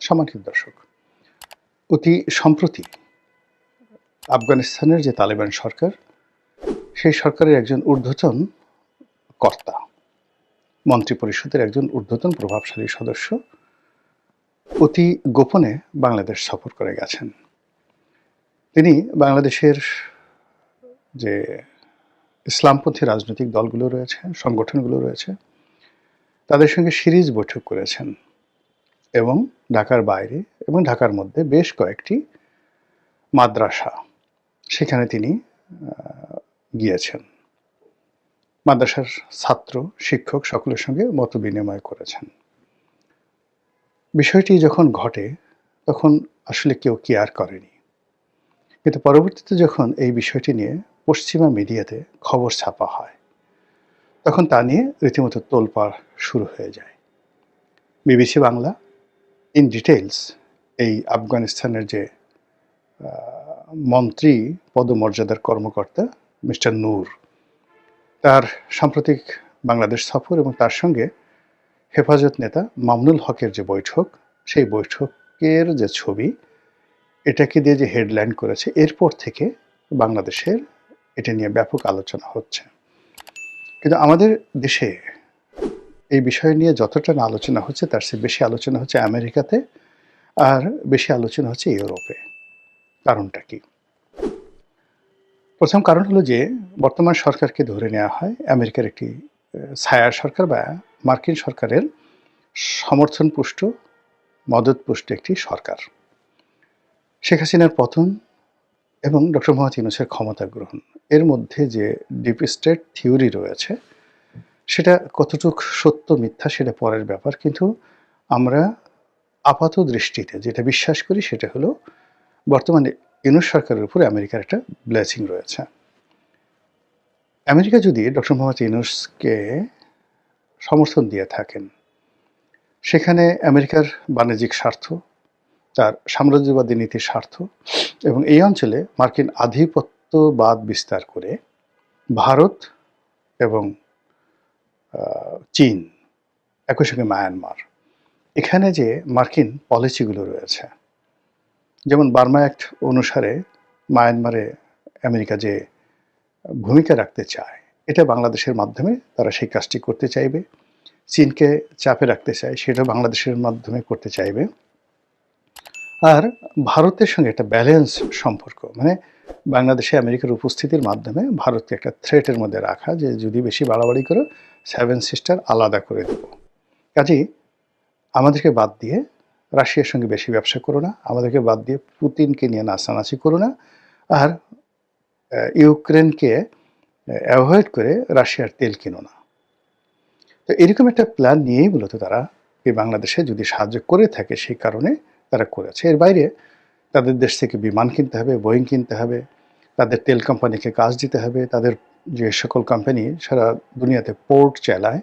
সম্মানিত দর্শক। অতি সম্প্রতি আফগানিস্তানের যে তালেবান সরকার, সেই সরকারের একজন ঊর্ধ্বতন কর্তা মন্ত্রী পরিষদের একজন ঊর্ধ্বতন প্রভাবশালী সদস্য অতি গোপনে বাংলাদেশ সফর করে গেছেন। তিনি বাংলাদেশের যে ইসলামপন্থী রাজনৈতিক দলগুলো রয়েছে, সংগঠনগুলো রয়েছে, তাদের সঙ্গে সিরিজ বৈঠক করেছেন। এবং ঢাকার বাইরে এবং ঢাকার মধ্যে বেশ কয়েকটি মাদ্রাসা সেখানে তিনি গিয়েছেন। মাদ্রাসার ছাত্র, শিক্ষক সকলের সঙ্গে মত বিনিময় করেছেন। বিষয়টি যখন ঘটে, তখন আসলে কেউ কেয়ার করেনি। কিন্তু পরবর্তীতে যখন এই বিষয়টি নিয়ে পশ্চিমা মিডিয়াতে খবর ছাপা হয়, তখন তা নিয়ে রীতিমতো তোলপাড় শুরু হয়ে যায়। বিবিসি বাংলা ইন ডিটেলস এই আফগানিস্তানের যে মন্ত্রী, পদমর্যাদার কর্মকর্তা, মিস্টার নূর, তার সাম্প্রতিক বাংলাদেশ সফর এবং তার সঙ্গে হেফাজত নেতা মামনুল হকের যে বৈঠক, সেই বৈঠকের যে ছবি, এটাকে দিয়ে যে হেডলাইন করেছে, এরপর থেকে বাংলাদেশের এটা নিয়ে ব্যাপক আলোচনা হচ্ছে। কিন্তু আমাদের দেশে এই বিষয় নিয়ে যতটা না আলোচনা হচ্ছে, তার চেয়ে বেশি আলোচনা হচ্ছে আমেরিকাতে আর বেশি আলোচনা হচ্ছে ইউরোপে। কারণটা কি? প্রথম কারণ হলো যে, বর্তমান সরকারকে ধরে নেওয়া হয় আমেরিকার একটি ছায়ার সরকার বা মার্কিন সরকারের সমর্থন পুষ্ট মদত পুষ্ট একটি সরকার। শেখ হাসিনার পতন এবং ডক্টর মোহাম্মদ ইউনুসের ক্ষমতা গ্রহণ। এর মধ্যে যে ডিপ স্টেট থিওরি রয়েছে সেটা কতটুক সত্য, মিথ্যা সেটা পরের ব্যাপার। কিন্তু আমরা আপাত দৃষ্টিতে যেটা বিশ্বাস করি সেটা হলো বর্তমানে ইউনুস সরকারের উপরে আমেরিকার একটা ব্লেসিং রয়েছে। আমেরিকা যদি ডক্টর মোহাম্মদ ইউনুসকে সমর্থন দিয়ে থাকেন, সেখানে আমেরিকার বাণিজ্যিক স্বার্থ, তার সাম্রাজ্যবাদী নীতির স্বার্থ এবং এই অঞ্চলে মার্কিন আধিপত্যবাদ বিস্তার করে ভারত এবং চীন, একই সঙ্গে মায়ানমার। এখানে যে মার্কিন পলিসিগুলো রয়েছে, যেমন বার্মা অ্যাক্ট অনুসারে মায়ানমারে আমেরিকা যে ভূমিকা রাখতে চায়, এটা বাংলাদেশের মাধ্যমে তারা সেই কাজটি করতে চাইবে। চীনকে চাপে রাখতে চায়, সেটা বাংলাদেশের মাধ্যমে করতে চাইবে। আর ভারতের সঙ্গে একটা ব্যালেন্স সম্পর্ক মানে বাংলাদেশে আমেরিকার উপস্থিতির মাধ্যমে ভারতকে একটা থ্রেটের মধ্যে রাখা, যে যদি বেশি বাড়াবাড়ি করে সেভেন সিস্টার আলাদা করে দেব। কাজেই আমাদেরকে বাদ দিয়ে রাশিয়ার সঙ্গে বেশি ব্যবসা করো না, আমাদেরকে বাদ দিয়ে পুতিনকে নিয়ে নাচানাচি করো না, আর ইউক্রেনকে অ্যাভয়েড করে রাশিয়ার তেল কিনো না। তো এরকম একটা প্ল্যান নিয়েই মূলত তারা এই বাংলাদেশে যদি সাহায্য করে থাকে, সেই কারণে তারা করেছে। এর বাইরে তাদের দেশ থেকে বিমান কিনতে হবে, বোয়িং কিনতে হবে, তাদের তেল কোম্পানিকে কাজ দিতে হবে, তাদের যে সকল কোম্পানি সারা দুনিয়াতে পোর্ট চালায়,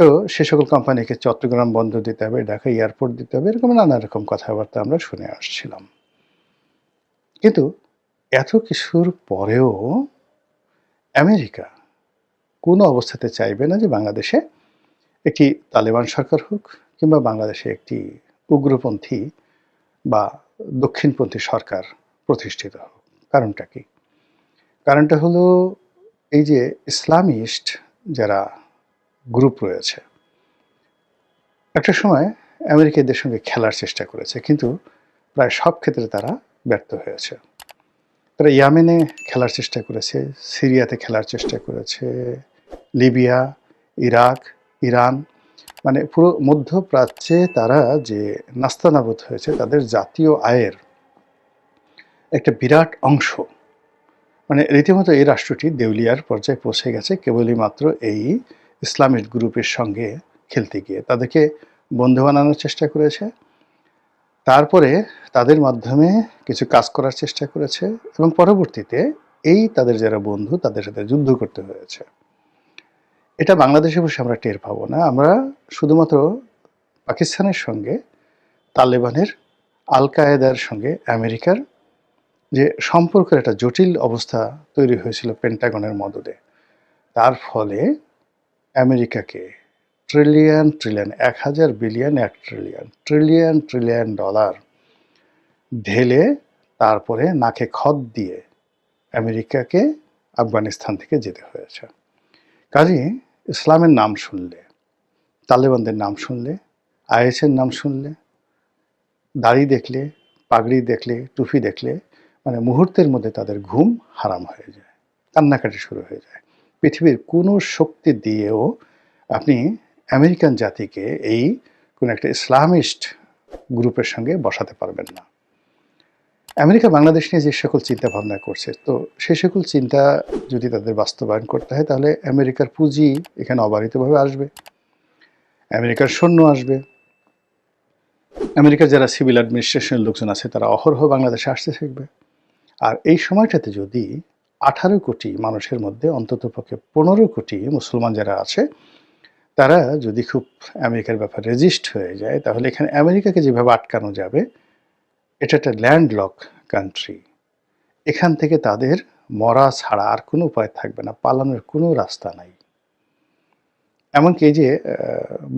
তো সে সকল কোম্পানিকে চট্টগ্রাম বন্দর দিতে হবে, ঢাকা এয়ারপোর্ট দিতে হবে, এরকম নানা রকম কথাবার্তা আমরা শুনে আসছিলাম। কিন্তু এত কিছুর পরেও আমেরিকা কোনো অবস্থাতে চাইবে না যে বাংলাদেশে একটি তালেবান সরকার হোক কিংবা বাংলাদেশে একটি উগ্রপন্থী বা দক্ষিণপন্থী সরকার প্রতিষ্ঠিত হোক। কারণটা কি? কারণটা হলো এই যে ইসলামিস্ট যারা গ্রুপ রয়েছে, একটা সময় আমেরিকা এদের সঙ্গে খেলার চেষ্টা করেছে, কিন্তু প্রায় সব ক্ষেত্রে তারা ব্যর্থ হয়েছে। তারা ইয়ামেনে খেলার চেষ্টা করেছে, সিরিয়াতে খেলার চেষ্টা করেছে, লিবিয়া, ইরাক, ইরান মানে পুরো মধ্যপ্রাচ্যে তারা যে নাস্তানাবুদ হয়েছে, তাদের জাতীয় আয়ের একটা বিরাট অংশ। মানে রীতিমতো এই রাষ্ট্রটি দেউলিয়ার পর্যায়ে পৌঁছে গেছে, কেবলই মাত্র এই ইসলামিক গ্রুপের সঙ্গে খেলতে গিয়ে। তাদেরকে বন্ধু বানানোর চেষ্টা করেছে, তারপরে তাদের মাধ্যমে কিছু কাজ করার চেষ্টা করেছে এবং পরবর্তীতে এই তাদের যারা বন্ধু, তাদের সাথে যুদ্ধ করতে হয়েছে। এটা বাংলাদেশে বসে আমরা টের পাবো না। আমরা শুধুমাত্র পাকিস্তানের সঙ্গে, তালেবানের আল কায়েদার সঙ্গে, আমেরিকার যে সম্পর্কের একটা জটিল অবস্থা তৈরি হয়েছিল পেন্টাগনের মদদে। তার ফলে আমেরিকাকে ট্রিলিয়ন ট্রিলিয়ন, এক হাজার বিলিয়ন, এক ট্রিলিয়ন ট্রিলিয়ন ট্রিলিয়ন ডলার ঢেলে তারপরে নাকে খত দিয়ে আমেরিকাকে আফগানিস্তান থেকে যেতে হয়েছে। কাজে ইসলামের নাম শুনলে, তালেবানদের নাম শুনলে, আইএসের নাম শুনলে, দাড়ি দেখলে, পাগড়ি দেখলে, টুপি দেখলে মানে মুহূর্তের মধ্যে তাদের ঘুম হারাম হয়ে যায়, কান্নাকাটি শুরু হয়ে যায়। পৃথিবীর কোনো শক্তি দিয়েও আপনি আমেরিকান জাতিকে এই কোনো একটা ইসলামিস্ট গ্রুপের সঙ্গে বসাতে পারবেন না। আমেরিকা, বাংলাদেশ নিয়ে যে সকল চিন্তা ভাবনা করছে, তো সেই সকল চিন্তা যদি তাদের বাস্তবায়ন করতে হয়, তাহলে আমেরিকার পুঁজি এখানে অবারিতভাবে আসবে, আমেরিকার সৈন্য আসবে, আমেরিকার যারা সিভিল অ্যাডমিনিস্ট্রেশনের লোকজন আছে, তারা অহরহ বাংলাদেশে আসতে শিখবে আর এই সময়টাতে যদি আঠারো কোটি মানুষের মধ্যে, অন্তত পক্ষে পনেরো কোটি মুসলমান যারা আছে, তারা যদি খুব আমেরিকার ব্যাপারে রেজিস্ট হয়ে যায়, তাহলে এখানে আমেরিকাকে যেভাবে আটকানো যাবে এটা একটা ল্যান্ডলক কান্ট্রি এখান থেকে তাদের মরা ছাড়া আর কোনো উপায় থাকবে না, পালানোর কোনো রাস্তা নাই। এমনকি যে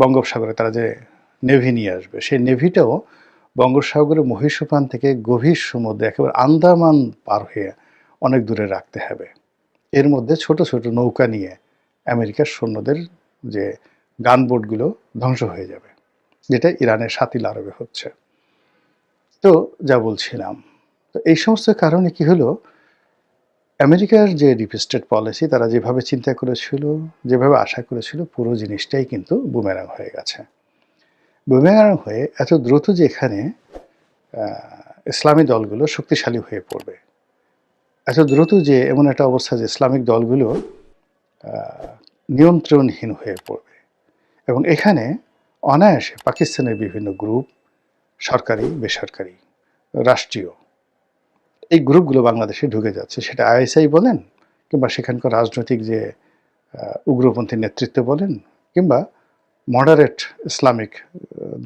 বঙ্গোপসাগরে তারা যে নেভি নিয়ে আসবে, সেই নেভিটাও বঙ্গোপসাগরের মহিষপান থেকে গভীর সমুদ্রে একেবারে আন্দামান পার হয়ে অনেক দূরে রাখতে হবে। এর মধ্যে ছোট ছোট নৌকা নিয়ে আমেরিকার সৈন্যদের যে গানবোটগুলো ধ্বংস হয়ে যাবে, যেটা ইরানের সাতিল আরবে হচ্ছে। তো যা বলছিলাম। তো এই সমস্ত কারণে কি হলো? আমেরিকার যে ডিপ স্টেট পলিসি তারা যেভাবে চিন্তা করেছিল, যেভাবে আশা করেছিল, পুরো জিনিসটাই কিন্তু বুমেরাং হয়ে গেছে। বুমেরাং হয়ে এত দ্রুত যে এখানে ইসলামী দলগুলো শক্তিশালী হয়ে পড়বে। এত দ্রুত যে এমন একটা অবস্থা যে ইসলামিক দলগুলো নিয়ন্ত্রণহীন হয়ে পড়বে। এবং এখানে অনায়াসে পাকিস্তানের বিভিন্ন গ্রুপ সরকারি, বেসরকারি, রাষ্ট্রীয়, এই গ্রুপগুলো বাংলাদেশে ঢুকে যাচ্ছে। সেটা আইএসআই বলেন কিংবা সেখানকার রাজনৈতিক যে উগ্রপন্থী নেতৃত্ব বলেন কিংবা মডারেট ইসলামিক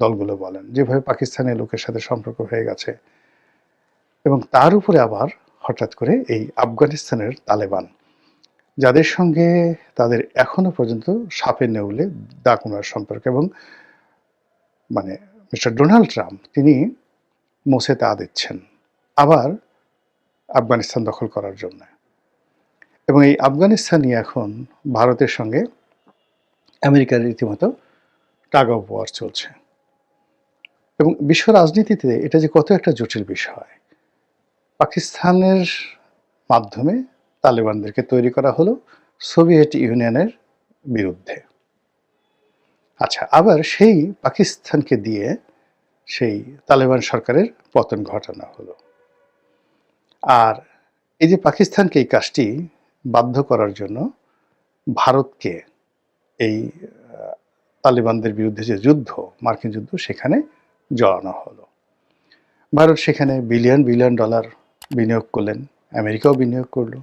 দলগুলো বলেন। যেভাবে পাকিস্তানের লোকের সাথে সম্পর্ক হয়ে গেছে এবং তার উপরে আবার হঠাৎ করে এই আফগানিস্তানের তালেবান, যাদের সঙ্গে তাদের এখনও পর্যন্ত সাপে নেউলে দাকুমার সম্পর্ক এবং মানে মিস্টার ডোনাল্ড ট্রাম্প, তিনি মোসে তা দিচ্ছেন, আবার আফগানিস্তান দখল করার জন্য। এবং এই আফগানিস্তানই এখন ভারতের সঙ্গে আমেরিকার রীতিমতো টাগ অফ ওয়ার চলছে। এবং বিশ্ব রাজনীতিতে এটা যে কত একটা জটিল বিষয়, পাকিস্তানের মাধ্যমে তালেবানদেরকে তৈরি করা হলো সোভিয়েত ইউনিয়নের বিরুদ্ধে। আচ্ছা আবার সেই পাকিস্তানকে দিয়ে সেই তালেবান সরকারের পতন ঘটানো হলো। আর এই যে পাকিস্তানকে এই কাজটি বাধ্য করার জন্য ভারতকে এই তালেবানদের বিরুদ্ধে যে যুদ্ধ, মার্কিন যুদ্ধ, সেখানে জড়ানো হলো। ভারত সেখানে বিলিয়ন বিলিয়ন ডলার বিনিয়োগ করলেন, আমেরিকাও বিনিয়োগ করল।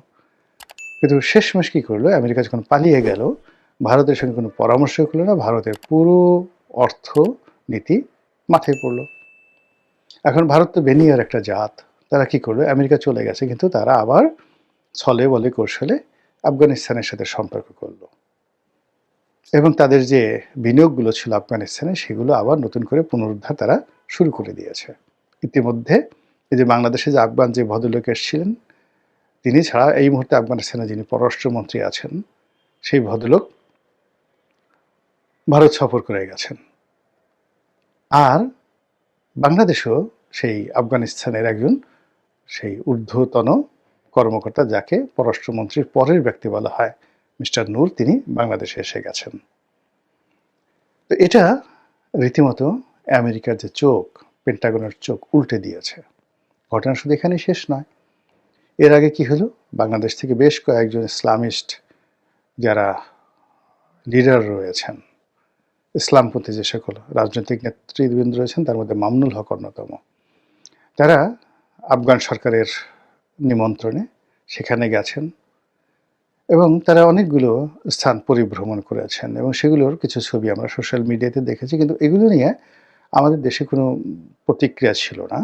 কিন্তু শেষমেশ কী করল? আমেরিকা যখন পালিয়ে গেল ভারতের সঙ্গে কোনো পরামর্শ করল না, ভারতের পুরো অর্থনীতি মাথায় পড়ল। এখন ভারত তো বেনিয়ার একটা জাত, তারা কি করল আমেরিকা চলে গেছে, কিন্তু তারা আবার ছলে বলে কৌশলে আফগানিস্তানের সাথে সম্পর্ক করল। এবং তাদের যে বিনিয়োগগুলো ছিল আফগানিস্তানে, সেগুলো আবার নতুন করে পুনরুদ্ধার তারা শুরু করে দিয়েছে। ইতিমধ্যে এই যে বাংলাদেশে যে আফগান যে ভদ্রলোক এসেছিলেন, তিনি ছাড়া এই মুহূর্তে আফগানিস্তানে যিনি পররাষ্ট্রমন্ত্রী আছেন, সেই ভদ্রলোক ভারত সফর করে গেছেন। আর বাংলাদেশও সেই আফগানিস্তানের একজন সেই ঊর্ধ্বতন কর্মকর্তা যাকে পররাষ্ট্রমন্ত্রীর পরের ব্যক্তি বলা হয় মিস্টার নূর, তিনি বাংলাদেশে এসে গেছেন। তো এটা রীতিমতো আমেরিকার যে চোখ, পেন্টাগনের চোখ উল্টে দিয়েছে। ঘটনা শুধু এখানে শেষ নয়। এর আগে কি হলো? বাংলাদেশ থেকে বেশ কয়েকজন ইসলামিস্ট যারা লিডার রয়েছেন ইসলামপন্থী যে সকল রাজনৈতিক নেতৃবৃন্দ রয়েছেন, তার মধ্যে মামনুল হক অন্যতম। তারা আফগান সরকারের নিমন্ত্রণে সেখানে গেছেন এবং তারা অনেকগুলো স্থান পরিভ্রমণ করেছেন এবং সেগুলোর কিছু ছবি আমরা সোশ্যাল মিডিয়াতে দেখেছি, কিন্তু এগুলো নিয়ে আমাদের দেশে কোনো প্রতিক্রিয়া ছিল না।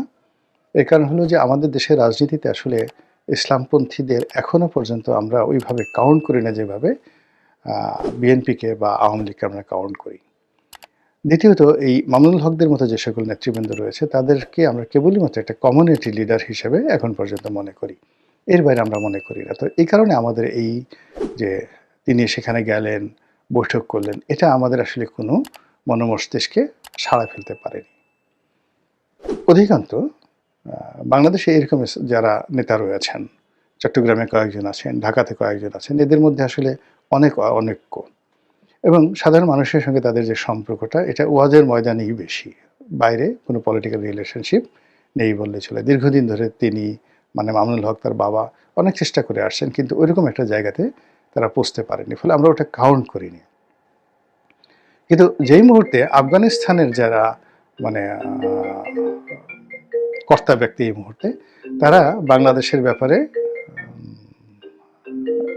এর কারণ হলো যে আমাদের দেশের রাজনীতিতে আসলে ইসলামপন্থীদের এখনও পর্যন্ত আমরা ওইভাবে কাউন্ট করি না যেভাবে বিএনপিকে বা আওয়ামী লীগকে আমরা কাউন্ট করি। দ্বিতীয়ত, এই মামুনুল হকদের মতো যে সকল নেতৃবৃন্দ রয়েছে, তাদেরকে আমরা কেবলই মাত্র একটা কমিউনিটি লিডার হিসেবে এখন পর্যন্ত মনে করি। এর বাইরে আমরা মনে করি না। তো এই কারণে আমাদের এই যে তিনি সেখানে গেলেন, বৈঠক করলেন, এটা আমাদের আসলে কোনো মনোমস্তিষ্কে সাড়া ফেলতে পারেনি। অধিকান্ত বাংলাদেশে এরকম যারা নেতা রয়েছেন চট্টগ্রামে কয়েকজন আছেন, ঢাকাতে কয়েকজন আছেন, এদের মধ্যে আসলে অনেক অনৈক্য। এবং সাধারণ মানুষের সঙ্গে তাদের যে সম্পর্কটা, এটা ওয়াজের ময়দানেই বেশি। বাইরে কোনো পলিটিক্যাল রিলেশনশিপ নেই বললে চলে। দীর্ঘদিন ধরে তিনি মানে মামুনুল হক তার বাবা, অনেক চেষ্টা করে আসছেন, কিন্তু ওইরকম একটা জায়গাতে তারা পৌঁছতে পারেনি, ফলে আমরা ওটা কাউন্ট করিনি। কিন্তু যেই মুহূর্তে আফগানিস্তানের যারা মানে কর্তা ব্যক্তি এই মুহূর্তে, তারা বাংলাদেশের ব্যাপারে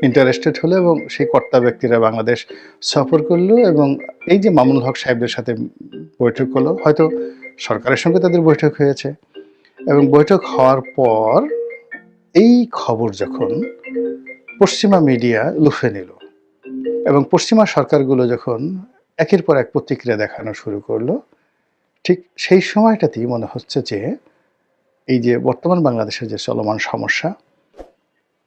ইন্টারেস্টেড হলো এবং সেই কর্তা ব্যক্তিরা বাংলাদেশ সফর করল এবং এই যে মামুনুল হক সাহেবদের সাথে বৈঠক করল, হয়তো সরকারের সঙ্গে তাদের বৈঠক হয়েছে। এবং বৈঠক হওয়ার পর এই খবর যখন পশ্চিমা মিডিয়া লুফে নিল এবং পশ্চিমা সরকারগুলো যখন একের পর এক প্রতিক্রিয়া দেখানো শুরু করল, ঠিক সেই সময়টাতেই মনে হচ্ছে যে এই যে বর্তমান বাংলাদেশের যে চলমান সমস্যা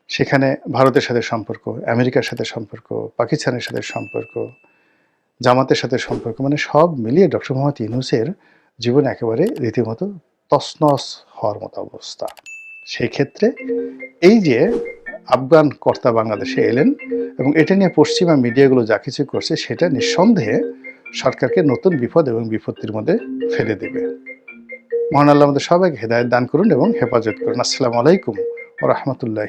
সেখানে ভারতের সাথে সম্পর্ক, আমেরিকার সাথে সম্পর্ক, পাকিস্তানের সাথে সম্পর্ক, জামাতের সাথে সম্পর্ক মানে সব মিলিয়ে ডক্টর মোহাম্মদ ইউনুসের জীবন একেবারে রীতিমতো তসনস হওয়ার মতো অবস্থা। সেই ক্ষেত্রে এই যে আফগান কর্তা বাংলাদেশে এলেন এবং এটা নিয়ে পশ্চিমা মিডিয়াগুলো যা কিছু করছে, সেটা নিঃসন্দেহে সরকারকে নতুন বিপদ এবং বিপত্তির মধ্যে ফেলে দেবে। মহান আল্লাহ আমাদের সবাইকে হেদায়ত দান করুন এবং হেফাজত করুন। আসসালামু আলাইকুম ও রহমতুল্লাহ।